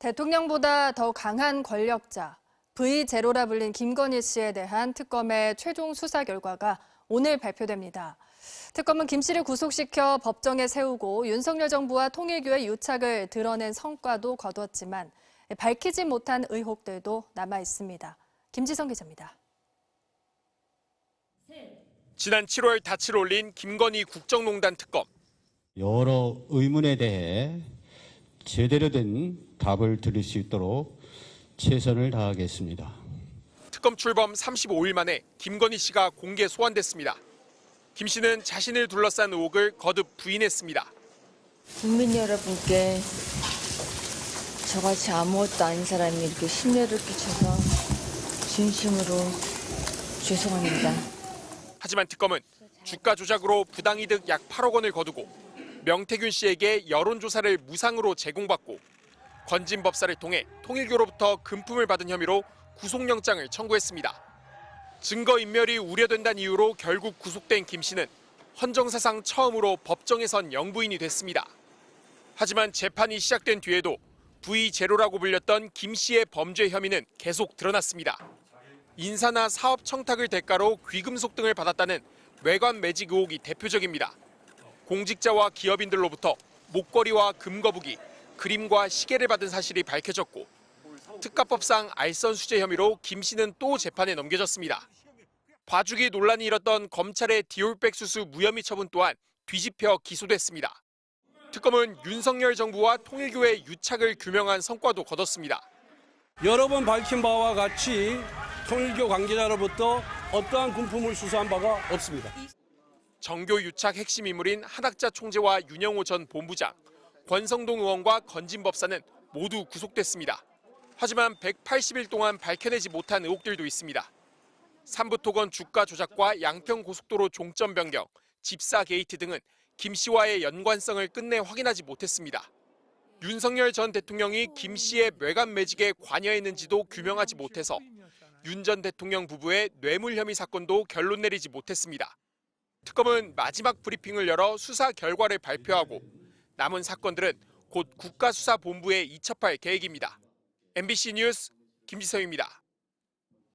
대통령보다 더 강한 권력자, V0라 불린 김건희 씨에 대한 특검의 최종 수사 결과가 오늘 발표됩니다. 특검은 김 씨를 구속시켜 법정에 세우고 윤석열 정부와 통일교의 유착을 드러낸 성과도 거두었지만 밝히지 못한 의혹들도 남아 있습니다. 김지성 기자입니다. 지난 7월 닻을 올린 김건희 국정농단 특검. 여러 의문에 대해 제대로 된 답을 드릴 수 있도록 최선을 다하겠습니다. 특검 출범 35일 만에 김건희 씨가 공개 소환됐습니다. 김 씨는 자신을 둘러싼 의혹을 거듭 부인했습니다. 국민 여러분께 저같이 아무것도 아닌 사람이 이렇게 심려를 끼쳐서 진심으로 죄송합니다. 하지만 특검은 주가 조작으로 부당이득 약 8억 원을 거두고 명태균 씨에게 여론조사를 무상으로 제공받고 건진 법사를 통해 통일교로부터 금품을 받은 혐의로 구속영장을 청구했습니다. 증거인멸이 우려된다는 이유로 결국 구속된 김 씨는 헌정사상 처음으로 법정에선 영부인이 됐습니다. 하지만 재판이 시작된 뒤에도 V0라고 불렸던 김 씨의 범죄 혐의는 계속 드러났습니다. 인사나 사업 청탁을 대가로 귀금속 등을 받았다는 외관 매직 의혹이 대표적입니다. 공직자와 기업인들로부터 목걸이와 금거북이, 그림과 시계를 받은 사실이 밝혀졌고 특가법상 알선 수재 혐의로 김 씨는 또 재판에 넘겨졌습니다. 봐주기 논란이 일었던 검찰의 디올백 수수 무혐의 처분 또한 뒤집혀 기소됐습니다. 특검은 윤석열 정부와 통일교의 유착을 규명한 성과도 거뒀습니다. 여러 번 밝힌 바와 같이 통일교 관계자로부터 어떠한 군품을 수수한 바가 없습니다. 정교 유착 핵심 인물인 한학자 총재와 윤영호 전 본부장, 권성동 의원과 건진 법사는 모두 구속됐습니다. 하지만 180일 동안 밝혀내지 못한 의혹들도 있습니다. 삼부토건 주가 조작과 양평 고속도로 종점 변경, 집사 게이트 등은 김 씨와의 연관성을 끝내 확인하지 못했습니다. 윤석열 전 대통령이 김 씨의 뇌관 매직에 관여했는지도 규명하지 못해서 윤 전 대통령 부부의 뇌물 혐의 사건도 결론 내리지 못했습니다. 특검은 마지막 브리핑을 열어 수사 결과를 발표하고 남은 사건들은 곧 국가수사본부에 이첩할 계획입니다. MBC 뉴스 김지성입니다.